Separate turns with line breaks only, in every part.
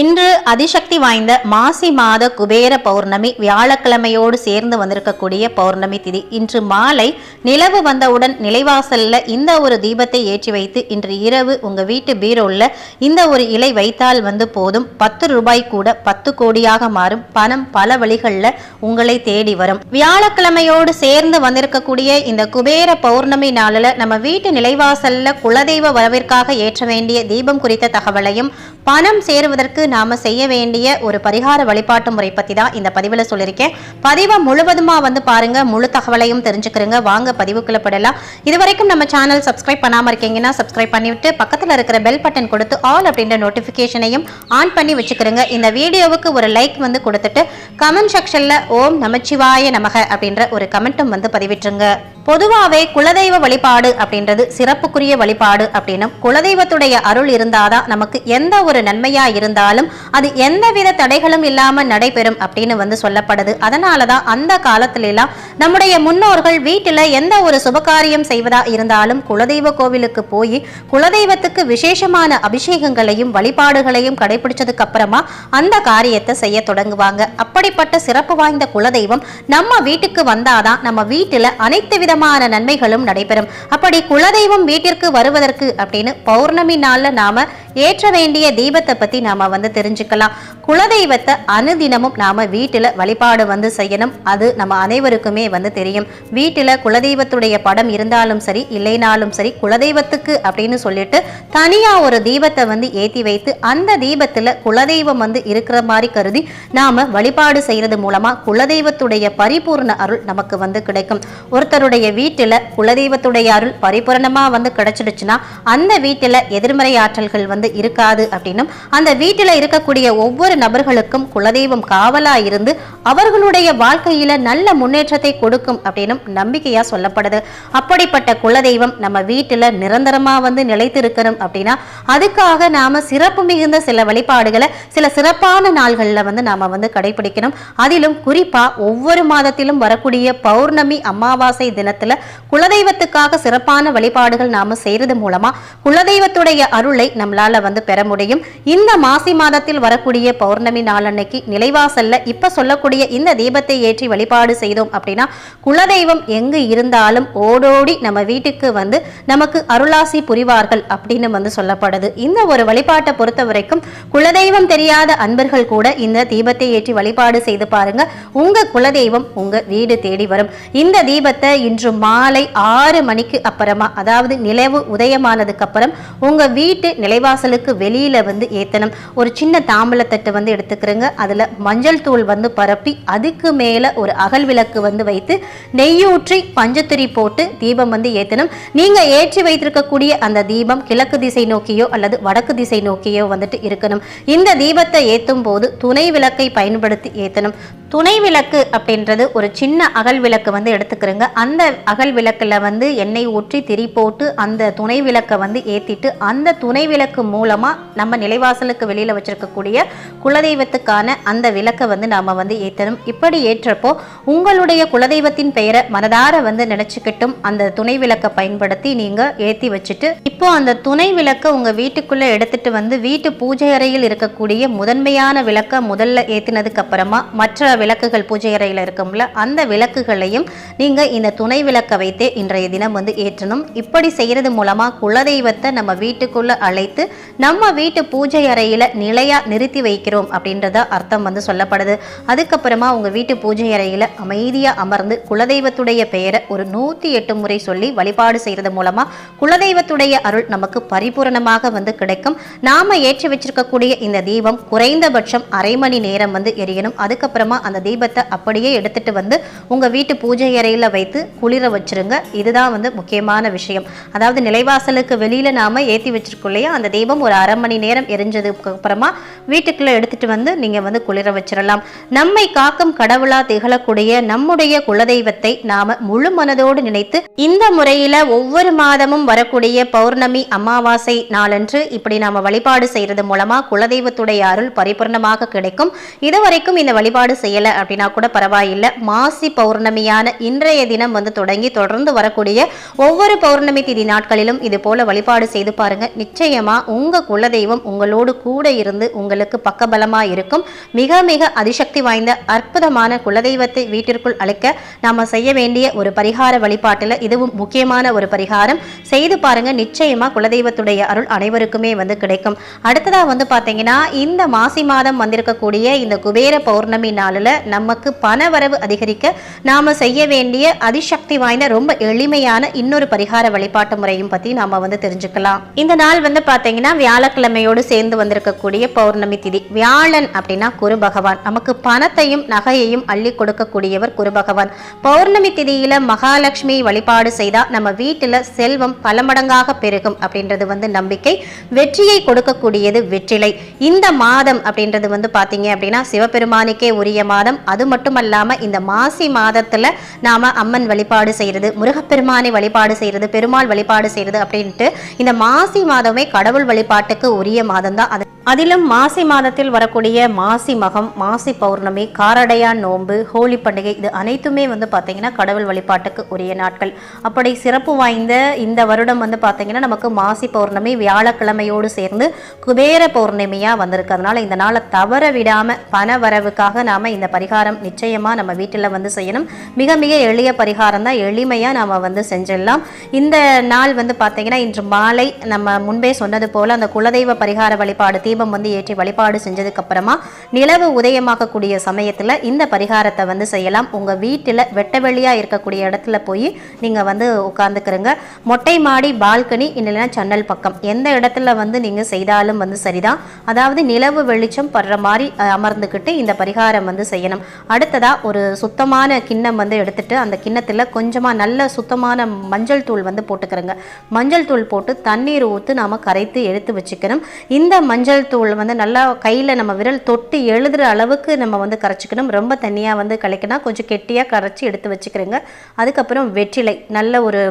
இன்று அதிசக்தி வாய்ந்த மாசி மாத குபேர பௌர்ணமி வியாழக்கிழமையோடு சேர்ந்து வந்திருக்கக்கூடிய பௌர்ணமி திதி. இன்று மாலை நிலவு வந்தவுடன் நிலைவாசல்ல இந்த ஒரு தீபத்தை ஏற்றி வைத்து இன்று இரவு உங்க வீட்டு பீரோல்ல இந்த ஒரு இலை வைத்தால் வந்து போதும். பத்து ரூபாய் கூட பத்து கோடியாக மாறும். பணம் பல வழிகளில் உங்களை தேடி வரும். வியாழக்கிழமையோடு சேர்ந்து வந்திருக்கக்கூடிய இந்த குபேர பௌர்ணமி நாளில் நம்ம வீட்டு நிலைவாசல்ல குலதெய்வ வரவிற்காக ஏற்ற வேண்டிய தீபம் குறித்த தகவலையும் பணம் சேருவதற்கு நாம செய்ய வேண்டிய ஒரு பரிகார வழிபாட்டு முறை பத்தி தான் இந்த பதிவில் சொல்லியிருக்கேன். பதிவை முழுவதுமா வந்து பாருங்க முழு தகவலையும் தெரிஞ்சுக்கிறங்க. வாங்க பதிவுக்குள்ள படலாம் இது வரைக்கும் நம்ம சேனல் சப்ஸ்கிரைப் பண்ணாம இருக்கீங்கன்னா சப்ஸ்கிரைப் பண்ணிவிட்டு பக்கத்துல இருக்கிற பெல் பட்டன் கொடுத்து ஆல் அப்படின்ற நோட்டிஃபிகேஷனையும் ஆன் பண்ணி வச்சுக்கிறங்க. இந்த வீடியோவுக்கு ஒரு லைக் வந்து கொடுத்துட்டு கமெண்ட் செக்ஷன்ல ஓம் நமச்சிவாய நமக அப்படின்ற ஒரு கமெண்ட்டும் வந்து பதிவிட்டுருங்க. பொதுவாகவே குலதெய்வ வழிபாடு அப்படின்றது சிறப்புக்குரிய வழிபாடு அப்படின்னும் குலதெய்வத்துடைய அருள் இருந்தாதான் நமக்கு எந்த ஒரு நன்மையா இருந்தாலும் அது எந்தவித தடைகளும் இல்லாம நடைபெறும் அப்படின்னு வந்து சொல்லப்படுது. அதனால தான் அந்த காலத்துல எல்லாம் நம்முடைய முன்னோர்கள் வீட்டுல எந்த ஒரு சுபகாரியம் செய்வதா இருந்தாலும் குலதெய்வ கோவிலுக்கு போய் குலதெய்வத்துக்கு விசேஷமான அபிஷேகங்களையும் வழிபாடுகளையும் கடைபிடிச்சதுக்கு அப்புறமா அந்த காரியத்தை செய்ய தொடங்குவாங்க. அப்படிப்பட்ட சிறப்பு வாய்ந்த குலதெய்வம் நம்ம வீட்டுக்கு வந்தாதான் நம்ம வீட்டுல அனைத்து வித விதமான நன்மைகளும் நடைபெறும். அப்படி குலதெய்வம் வீட்டிற்கு வருவதற்கு அப்படின்னு பௌர்ணமி நாளில் நாம ஏற்ற வேண்டிய தீபத்தை பத்தி நாம வந்து தெரிஞ்சுக்கலாம். குலதெய்வத்தை அனுதினமும் நாம வீட்டில் வழிபாடு வந்து செய்யணும். அது நம்ம அனைவருக்குமே வந்து தெரியும். வீட்டில் குலதெய்வத்துடைய படம் இருந்தாலும் சரி இல்லைனாலும் சரி குலதெய்வத்துக்கு அப்படின்னு சொல்லிட்டு தனியாக ஒரு தீபத்தை வந்து ஏற்றி வைத்து அந்த தீபத்தில் குலதெய்வம் வந்து இருக்கிற மாதிரி கருதி நாம வழிபாடு செய்கிறது மூலமாக குலதெய்வத்துடைய பரிபூர்ண அருள் நமக்கு வந்து கிடைக்கும். ஒருத்தருடைய வீட்டில் குலதெய்வத்துடைய அருள் பரிபூர்ணமாக வந்து கிடைச்சிடுச்சுன்னா அந்த வீட்டில் எதிர்மறை ஆற்றல்கள் வந்து இருக்காது அப்படின்னும். அந்த வீட்டில் இருக்கக்கூடிய ஒவ்வொரு ஒவ்வொரு நபர்களுக்கும் குலதெய்வம் காவலா இருந்து அவர்களுடைய வாழ்க்கையில நல்ல முன்னேற்றத்தை கொடுக்கும் அப்படின்னு நம்பிக்கையா சொல்லப்படுது. அப்படிப்பட்ட குலதெய்வம் நம்ம வீட்டுல நிரந்தரமா வந்து நிலைத்து இருக்கணும் அப்படின்னா அதுக்காக நாம சிறப்பு மிகுந்த சில வழிபாடுகளை சில சிறப்பான நாள்களில் வந்து நாம வந்து கடைபிடிக்கணும். அதிலும் குறிப்பா ஒவ்வொரு மாதத்திலும் வரக்கூடிய பௌர்ணமி அமாவாசை தினத்துல குலதெய்வத்துக்காக சிறப்பான வழிபாடுகள் நாம செய்யறது மூலமா குலதெய்வத்துடைய அருளை நம்மளால வந்து பெற முடியும். இந்த மாசி மாதத்தில் வரக்கூடிய பௌர்ணமி நாள் அன்னைக்கு நிலைவாசல்ல இப்ப சொல்லக்கூடிய இந்த தீபத்தை ஏற்றி வழிபாடு செய்தோம் அப்படின்னா குலதெய்வம் எங்கு இருந்தாலும் ஓடோடி நம்ம வீட்டுக்கு வந்து நமக்கு அருளாசி புரிவார்கள் அப்படின்னு வந்து சொல்லப்படுது. இந்த ஒரு வழிபாட்டை பொறுத்த வரைக்கும் குலதெய்வம் தெரியாத அன்பர்கள் கூட இந்த தீபத்தை ஏற்றி வழிபாடு செய்து பாருங்க. உங்க குலதெய்வம் உங்க வீடு தேடி வரும். இந்த தீபத்தை இன்று மாலை ஆறு மணிக்கு அப்புறமா அதாவது நிலவு உதயமானதுக்கு அப்புறம் உங்க வீட்டு நிலைவாசலுக்கு வெளியில வந்து ஏத்தணும். ஒரு சின்ன தாம்பலத்தட்டு வந்து எடுத்துக்கிறேங்க. அதுல மஞ்சள் தூள் வந்து பரப்பி அதுக்கு மேலே ஒரு அகல் விளக்கு வந்து வைத்து நெய்யூற்றி பஞ்சத்திரி போட்டு தீபம் வந்து ஏத்தணும். நீங்க ஏற்றி வைத்திருக்கக்கூடிய அந்த தீபம் கிழக்கு திசை நோக்கியோ அல்லது வடக்கு திசை நோக்கியோ வந்துட்டு இருக்கணும். இந்த தீபத்தை ஏற்றும் போது துணை விளக்கை பயன்படுத்தி ஏற்றணும் துணை விளக்கு அப்படின்றது ஒரு சின்ன அகல் விளக்கு வந்து எடுத்துக்கிறோங்க. அந்த அகல் விளக்குல வந்து எண்ணெய் ஊற்றி திரி போட்டு அந்த துணை விளக்கை வந்து ஏற்றிட்டு அந்த துணை விளக்கு மூலமா நம்ம நிலைவாசலுக்கு வெளியில் வச்சிருக்கக்கூடிய குலதெய்வத்துக்கான அந்த விளக்கை வந்து நாம வந்து ஏற்றணும் இப்படி ஏற்றப்போ உங்களுடைய குலதெய்வத்தின் பெயரை மனதார வந்து நினச்சிக்கிட்டும் அந்த துணை விளக்கை பயன்படுத்தி நீங்கள் ஏற்றி வச்சுட்டு இப்போ அந்த துணை விளக்கை உங்கள் வீட்டுக்குள்ளே எடுத்துட்டு வந்து வீட்டு பூஜை அறையில் இருக்கக்கூடிய முதன்மையான விளக்கை முதல்ல ஏற்றினதுக்கு அப்புறமா மற்ற விளக்குகள் பூஜை அறையில் இருக்கும்ல அந்த விளக்குகளையும் நீங்கள் இந்த துணை விளக்கை வைத்தே இன்றைய தினம் வந்து ஏற்றணும். இப்படி செய்கிறது மூலமாக குலதெய்வத்தை நம்ம வீட்டுக்குள்ளே அழைத்து நம்ம வீட்டு பூஜை அறையில் நிலையா நிறுத்தி வைக்கிறோம் அப்படின்றத அர்த்தம் வந்து சொல்லப்படுது. அதுக்கப்புறமா உங்க வீட்டு பூஜை அறையில் அமைதியா அமர்ந்து குலதெய்வத்துடைய பெயரை ஒரு நூத்தி எட்டு முறை சொல்லி வழிபாடு செய்யறது மூலமாக குலதெய்வத்துடைய அருள் நமக்கு பரிபூரணமாக வந்து கிடைக்கும். நாம ஏற்றி வச்சிருக்கக்கூடிய இந்த தீபம் குறைந்தபட்சம் அரை மணி நேரம் வந்து எரியணும். அதுக்கப்புறமா அந்த தீபத்தை அப்படியே எடுத்துட்டு வந்து உங்க வீட்டு பூஜை அறையில வைத்து குளிர வச்சிருங்க. இதுதான் வந்து முக்கியமான விஷயம். அதாவது நிலைவாசலுக்கு வெளியில நாம ஏத்தி வச்சிருக்கோம் இல்லையா? அந்த தீபம் ஒரு அரை மணி நேரம் எரிஞ்சதுக்கு அப்புறமா வீட்டுக்குள்ள எடுத்துட்டு வந்து நீங்க வந்து குளிர வச்சிடலாம் நம்மை காக்கும் கடவுளா திகழக்கூடிய நம்முடைய குலதெய்வத்தை நாம முழு மனதோடு நினைத்து இந்த முறையில ஒவ்வொரு மாதமும் வரக்கூடிய பௌர்ணமி அமாவாசை நாளன்று இப்படி நாம வழிபாடு செய்யறது மூலமா குலதெய்வத்துடைய அருள் பரிபூர்ணமாக கிடைக்கும். இதுவரைக்கும் இந்த வழிபாடு செய்யல செய்யலை அப்படின்னா கூட பரவாயில்லை. மாசி பௌர்ணமியான இன்றைய தினம் வந்து தொடங்கி தொடர்ந்து வரக்கூடிய ஒவ்வொரு பௌர்ணமி திதி நாட்களிலும் இது போல வழிபாடு செய்து பாருங்க. நிச்சயமா உங்க குலதெய்வம் உங்களோடு கூட இருந்து உங்களுக்கு பக்கம் பலமாக இருக்கும். மிக மிக அதிசக்தி வாய்ந்த அற்புதமான குலதெய்வத்தை வீட்டிற்குள் அழைக்க நாம் செய்ய வேண்டிய ஒரு பரிகார வழிபாட்டில் இதுவும் முக்கியமான ஒரு பரிகாரம். செய்து பாருங்க நிச்சயமா குலதெய்வத்துடைய அருள் அனைவருக்குமே வந்து கிடைக்கும். அடுத்ததா வந்து பாத்தீங்கன்னா இந்த மாசி மாதம் வந்திருக்கக்கூடிய இந்த குபேர பௌர்ணமி நாளில் நமக்கு பணவரவு அதிகரிக்க நாம செய்ய வேண்டிய அதிசக்தி வாய்ந்த ரொம்ப எளிமையான இன்னொரு பரிகார வழிபாட்டு முறையும் பத்தி நாம வந்து தெரிஞ்சுக்கலாம். இந்த நாள் வந்து பாத்தீங்கன்னா வியாழக்கிழமையோடு சேர்ந்து வந்திருக்கக்கூடிய பௌர்ணமி திதி. வியாழன் அப்படின்னா குரு பகவான். நமக்கு பணத்தையும் நகையையும் அள்ளி கொடுக்கக்கூடியவர் குரு பகவான். பௌர்ணமி திதியில மகாலட்சுமி வழிபாடு செய்தா நம்ம வீட்டுல செல்வம் பல மடங்காக பெருகும் அப்படின்றது வந்து நம்பிக்கை. வெற்றியை கொடுக்கக்கூடியது வெற்றிலை. இந்த மாதம் அப்படின்றது வந்து பாத்தீங்க அப்படின்னா சிவபெருமானுக்கே உரிய மாதம். அது மட்டுமல்லாம இந்த மாசி மாதத்துல நாம அம்மன் வழிபாடு செய்யறது முருகப்பெருமானை வழிபாடு செய்யறது பெருமாள் வழிபாடு செய்யறது அப்படின்ட்டு இந்த மாசி மாதமே கடவுள் வழிபாட்டுக்கு உரிய மாதம் தான் அது அதிலும் மாசி மாதத்தில் வரக்கூடிய மாசி மகம் மாசி பௌர்ணமி காரடையான் நோன்பு ஹோலி பண்டிகை இது அனைத்துமே வந்து பார்த்திங்கன்னா கடவுள் வழிபாட்டுக்கு உரிய நாட்கள். அப்படி சிறப்பு வாய்ந்த இந்த வருடம் வந்து பார்த்திங்கன்னா நமக்கு மாசி பௌர்ணமி வியாழக்கிழமையோடு சேர்ந்து குபேர பௌர்ணமியாக வந்திருக்கு. அதனால் இந்த நாளை தவற விடாமல் பண வரவுக்காக நாம் இந்த பரிகாரம் நிச்சயமாக நம்ம வீட்டில் வந்து செய்யணும். மிக மிக எளிய பரிகாரம் தான். எளிமையாக நாம் வந்து செஞ்சிடலாம். இந்த நாள் வந்து பார்த்திங்கன்னா இன்று மாலை நம்ம முன்பே சொன்னது போல் அந்த குலதெய்வ பரிகார வழிபாடு தீபம் வந்து ஏற்றி வழிபாடு செஞ்சதுக்கு அப்புறமா நிலவு உதயமாகக்கூடிய சமயத்தில் இந்த பரிகாரத்தை வந்து செய்யலாம். உங்கள் வீட்டில் வெட்ட வெளியாக இருக்கக்கூடிய இடத்துல போய் நீங்கள் வந்து உட்காந்துக்கிறங்க மொட்டை மாடி பால்கனி இல்லைன்னா ஜன்னல் பக்கம். எந்த இடத்துல வந்து நீங்கள் செய்தாலும் வந்து சரிதான். அதாவது நிலவு வெளிச்சம் படுற மாதிரி அமர்ந்துக்கிட்டு இந்த பரிகாரம் வந்து செய்யணும். அடுத்ததாக ஒரு சுத்தமான கிண்ணம் வந்து எடுத்துட்டு அந்த கிண்ணத்தில் கொஞ்சமாக நல்ல சுத்தமான மஞ்சள் தூள் வந்து போட்டுக்கிறங்க. மஞ்சள் தூள் போட்டு தண்ணீர் ஊற்று நாம கரைத்து எடுத்து வச்சுக்கணும். இந்த மஞ்சள் தூள் வந்து நல்லா கையில் நம்ம விரல் தொட்டு எழுதுகிற அளவுக்கு நம்ம வந்து கரைச்சிக்கணும். ரொம்ப தண்ணியாக வந்து கலைக்கணும். கொஞ்சம் கெட்டியாக கரைச்சி எடுத்து வச்சுக்கிறேங்க. அதுக்கப்புறம் வெற்றிலை நல்ல ஒரு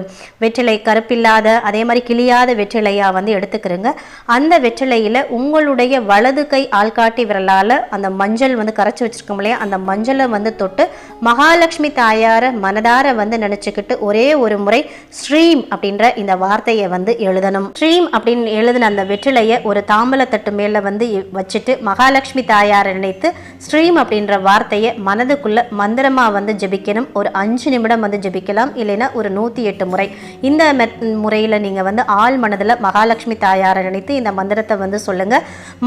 வெற்றிலை கருப்பில்லாத அதே மாதிரி கிளியாத வெற்றிலையாக வந்து எடுத்துக்கிறேங்க. அந்த வெற்றிலையில் உங்களுடைய வலது கை ஆள்காட்டி விரலால் அந்த மஞ்சள் வந்து கரைச்சி வச்சுருக்கோம் இல்லையா? அந்த மஞ்சளை வந்து தொட்டு மகாலட்சுமி தாயாரை மனதார வந்து நினச்சிக்கிட்டு ஒரே ஒரு முறை ஸ்ரீம் அப்படின்ற இந்த வார்த்தையை வந்து எழுதணும். ஸ்ரீம் அப்படின்னு எழுதின அந்த வெற்றிலையை ஒரு தாம்பலத்தட்டு மேலே வந்து வச்சுட்டு மகாலட்சுமி தாயாரை நினைத்து ஸ்ரீம் அப்படின்ற வார்த்தையை மனதுக்குள்ள மந்திரமா வந்து ஜெபிக்கணும். ஒரு அஞ்சு நிமிடம் வந்து ஜெபிக்கலாம். இல்லைன்னா ஒரு நூற்றி எட்டு முறை. இந்த மெத் முறையில் நீங்கள் வந்து ஆள் மனதில் மகாலட்சுமி தாயாரை நினைத்து இந்த மந்திரத்தை வந்து சொல்லுங்க.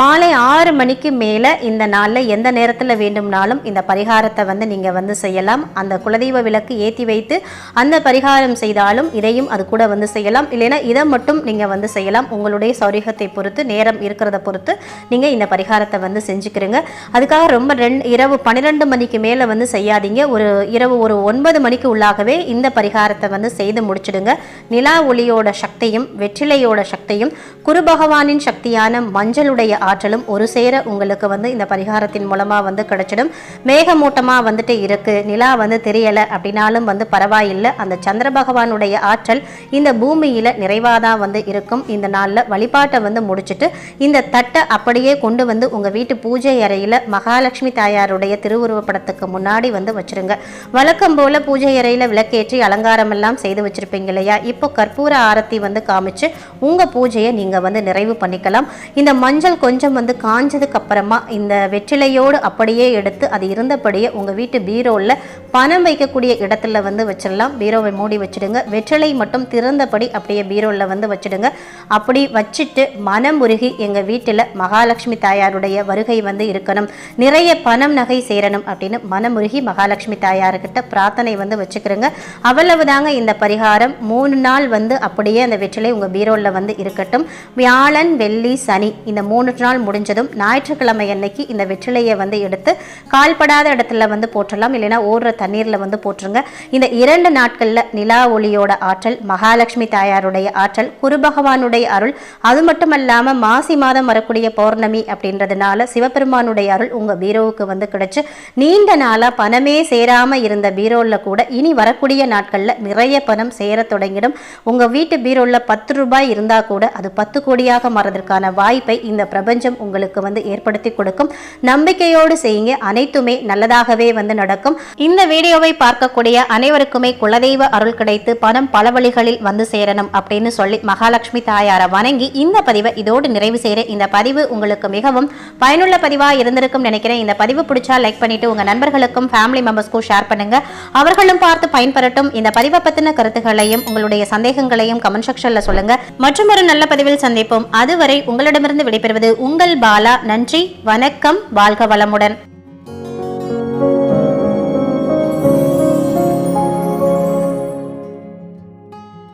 மாலை ஆறு மணிக்கு மேலே இந்த நாளில் எந்த நேரத்தில் வேண்டும்னாலும் இந்த பரிகாரத்தை வந்து நீங்கள் வந்து செய்யலாம். அந்த குலதெய்வ விளக்கு ஏற்றி வைத்து அந்த பரிகாரம் செய்தாலும் இதையும் அது கூட வந்து செய்யலாம். இல்லைன்னா இதை மட்டும் நீங்கள் வந்து செய்யலாம். உங்களுடைய சௌரியத்தை பொறுத்து நேரம் இருக்கிறத பொறுத்து நீங்கள் இந்த பரிகாரத்தை வந்து செஞ்சுக்கிறீங்க. அதுக்காக ரொம்ப ரெண்டு இரவு பன்னிரெண்டு மணிக்கு மேலே வந்து செய்யாதீங்க. ஒரு இரவு ஒரு ஒன்பது மணிக்கு உள்ளாகவே இந்த பரிகாரத்தை வந்து செய்து முடிச்சிடுங்க. நிலா ஒளியோட சக்தியும் வெற்றிலையோட சக்தியும் குரு பகவானின் சக்தியான மஞ்சளுடைய ஆற்றலும் ஒரு சேர உங்களுக்கு வந்து இந்த பரிகாரத்தின் மூலமாக வந்து கிடைச்சிடும். மேகமூட்டமாக வந்துட்டு இருக்கு. நிலா வந்து தெரியலை அப்படின்னாலும் வந்து பரவாயில்லை. அந்த சந்திர பகவானுடைய ஆற்றல் இந்த பூமியில் நிறைவாக தான் வந்து இருக்கும். இந்த நாளில் வழிபாட்டை வந்து முடிச்சிட்டு இந்த தட் அப்படியே கொண்டு வந்து உங்கள் வீட்டு பூஜை அறையில் மகாலட்சுமி தாயாருடைய திருவுருவப்படத்துக்கு முன்னாடி வந்து வச்சிருங்க. வழக்கம் போல பூஜை அறையில் விளக்கேற்றி அலங்காரம் எல்லாம் செய்து வச்சிருப்பீங்க இல்லையா? இப்போ கற்பூர ஆரத்தி வந்து காமிச்சு உங்கள் பூஜையை நீங்கள் வந்து நிறைவு பண்ணிக்கலாம். இந்த மஞ்சள் கொஞ்சம் வந்து காஞ்சதுக்கு அப்புறமா இந்த வெற்றிலையோடு அப்படியே எடுத்து அது இருந்தபடியே உங்கள் வீட்டு பீரோவில் பணம் வைக்கக்கூடிய இடத்துல வந்து வச்சிடலாம். பீரோவை மூடி வச்சிடுங்க. வெற்றிலை மட்டும் திறந்தபடி அப்படியே பீரோவில் வந்து வச்சிடுங்க. அப்படி வச்சுட்டு மனம் உருகி எங்கள் வீட்டில் மகாலட்சுமி தாயாருடைய வருகை வந்து இருக்கணும். நிறைய பணம் நகை சேரணும் அப்படின்னு மனமுருகி மகாலட்சுமி தாயாருக்கிட்ட பிரார்த்தனை வந்து வச்சுக்கிறோங்க. அவ்வளவுதாங்க இந்த பரிகாரம். மூணு நாள் வந்து அப்படியே அந்த வெற்றிலை உங்கள் பீரோவில் வந்து இருக்கட்டும். வியாழன் வெள்ளி சனி இந்த மூணு நாள் முடிஞ்சதும் ஞாயிற்றுக்கிழமை அன்னைக்கு இந்த வெற்றிலையை வந்து எடுத்து கால்படாத இடத்துல வந்து போற்றலாம் இல்லைன்னா ஓடுற தண்ணீரில் வந்து போட்டுருங்க. இந்த இரண்டு நாட்களில் நிலா ஒளியோட ஆற்றல் மகாலட்சுமி தாயாருடைய ஆற்றல் குரு பகவானுடைய அருள். அது மட்டும் இல்லாமல் மாசி மாதம் வர வரக்கூடிய பௌர்ணமி அப்படின்றதுனால சிவபெருமானுடைய அருள் உங்க பீரோவுக்கு வந்து கிடைச்சு நீண்ட நாளாக பணமே சேராம இருந்த பீரோவில் கூட இனி வரக்கூடிய நாட்களில் நிறைய பணம் சேர தொடங்கிடும். உங்க வீட்டு பீரோவில் பத்து ரூபாய் இருந்தா கூட அது பத்து கோடியாக மாறதற்கான வாய்ப்பை இந்த பிரபஞ்சம் உங்களுக்கு வந்து ஏற்படுத்தி கொடுக்கும். நம்பிக்கையோடு செய்யுங்க அனைத்துமே நல்லதாகவே வந்து நடக்கும். இந்த வீடியோவை பார்க்கக்கூடிய அனைவருக்குமே குலதெய்வ அருள் கிடைத்து பணம் பல வழிகளில் வந்து சேரணும் அப்படின்னு சொல்லி மகாலட்சுமி தாயாரை வணங்கி இந்த பதிவை இதோடு நிறைவு செய்கிற இந்த பதிவு உங்களுக்கு மிகவும் பயனுள்ள பதிவாக இருந்திருக்கும் நினைக்கிறேன். இந்த பதிவு பிடிச்சா லைக் பண்ணிட்டு உங்க நண்பர்களுக்கும் ஃபேமிலி மெம்பர்ஸ்க்கும் ஷேர் பண்ணுங்க. அவர்களும் பார்த்து பயன்பெறட்டும். இந்த பதிவை பத்தின கருத்துக்களையும் உங்களுடைய சந்தேகங்களையும் கமெண்ட் செக்ஷன்ல சொல்லுங்க. மற்றும் ஒரு நல்ல பதிவில் சந்திப்போம். அதுவரை உங்களிடமிருந்து விடைபெறுவது உங்கள் பாலா. நன்றி வணக்கம் வாழ்க வளமுடன்.